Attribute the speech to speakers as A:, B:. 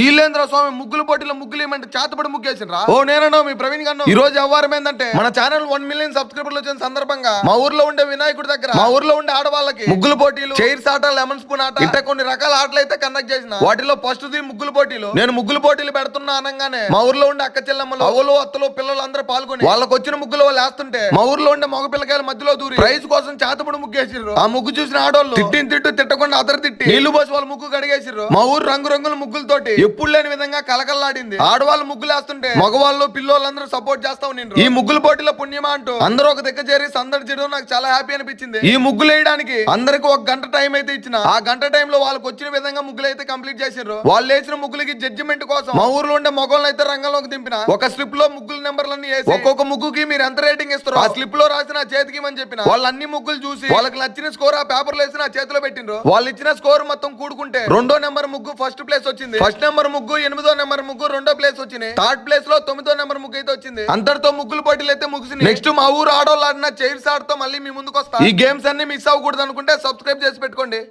A: ఈలేంద్ర స్వామి ముగ్గులు పోటీలో ముగ్గులు ఏమంటే చేతపడి ముగ్గేసిండ్రా? ఓ నేనో మీ ప్రవీణ్ గారు ఈ రోజు వ్యవహారం ఏంటంటే మన ఛానల్ వన్ మిలియన్ సబ్స్క్రైబర్లు వచ్చిన సందర్భంగా మా ఊర్లో ఉండే వినాయకుడి దగ్గర మా ఊర్లో ఉండే ఆడవాళ్ళకి ముగ్గులు పోటీలు చైర్స్ ఆట లెమన్ స్పూన్ ఆట ఇట్లా కొన్ని రకాల ఆటలు అయితే కండక్ట్ చేసిన. వాటిలో ఫస్ట్ ది ముగ్గులు పోటీలు. నేను ముగ్గులు పోటీలు పెడుతున్నా అనగానే మా ఊర్లో ఉండే అక్క చెల్లెమ్మలు అవ్వలు అత్తలు పిల్లలు అందరూ పాల్గొని వాళ్ళకి వచ్చిన ముగ్గులు వాళ్ళు వేస్తుంటే మా ఊర్లో ఉండే మగ పిల్లకాయల మధ్యలో దూరి ప్రైజ్ కోసం చేతపడి ముగ్గేసిర్రు. ఆ ముగ్గు చూసిన ఆడోళ్ళు తిట్టిన తిట్టు తిట్టకుండా అదరు తిట్టి నీళ్ళు పోసి వాళ్ళ ముగ్గు కడిగేసిర్రు. మా ఊరు రంగు రంగుల ముగ్గులతోటి ఎప్పుడు లేని విధంగా కలకల్లాడింది. ఆడవాళ్ళు ముగ్గులు వేస్తుంటే మగవాళ్ళు పిల్లోళ్ళందరూ సపోర్ట్ చేస్తా ఉన్నారు ఈ ముగ్గుల పోటీలో పుణ్యమా అంటూ అందరూ ఒక దగ్గర చేరి సందడి చేయడం నాకు చాలా హ్యాపీ అనిపించింది. ఈ ముగ్గులు వేయడానికి అందరికి ఒక గంట టైం అయితే ఇచ్చిన. ఆ గంట టైం లో వాళ్ళకి వచ్చిన విధంగా ముగ్గులు అయితే కంప్లీట్ చేసారు వాళ్ళు వేసిన ముగ్గులకి జడ్జిమెంట్ కోసం మా ఊర్లో ఉండే మొగోళ్ళని అయితే రంగంలోకి దింపిన. ఒక స్లిప్లో ముగ్గుల నెంబర్లన్నీ వేసి ఒక్కొక్క ముగ్గుకి మీరు ఎంత రేటింగ్ ఇస్తారు ఆ స్లిప్లో రాసిన చేతికి ఇవ్వని చెప్పిన. వాళ్ళు అన్ని ముగ్గులు చూసి వాళ్ళకి నచ్చిన స్కోర్ ఆ పేపర్లో వేసి నా చేతిలో పెట్టిండ్రు. వాళ్ళు ఇచ్చిన స్కోర్ మొత్తం కూడుకుంటే రెండో నెంబర్ ముగ్గు ఫస్ట్ ప్లేస్ వచ్చింది. ఫస్ట్ నెంబర్ ముగ్గు ఎనిమిదో నెంబర్ ముగ్గు రెండో ప్లేస్ వచ్చింది థర్డ్ ప్లేస్లో తొమ్మిదో నెంబర్ ముగ్గు అయితే వచ్చింది. అంతటితో ముగ్గులు పోటీలు అయితే ముగిసింది నెక్స్ట్ మా ఊరు ఆడోళ్ళు ఆడిన చైర్స్ ఆడుతో మళ్ళీ మీ ముందుకు వస్తా. ఈ గేమ్స్ అన్ని మిస్ అవ్వకూడదు అనుకుంటే సబ్స్క్రైబ్ చేసి పెట్టుకోండి.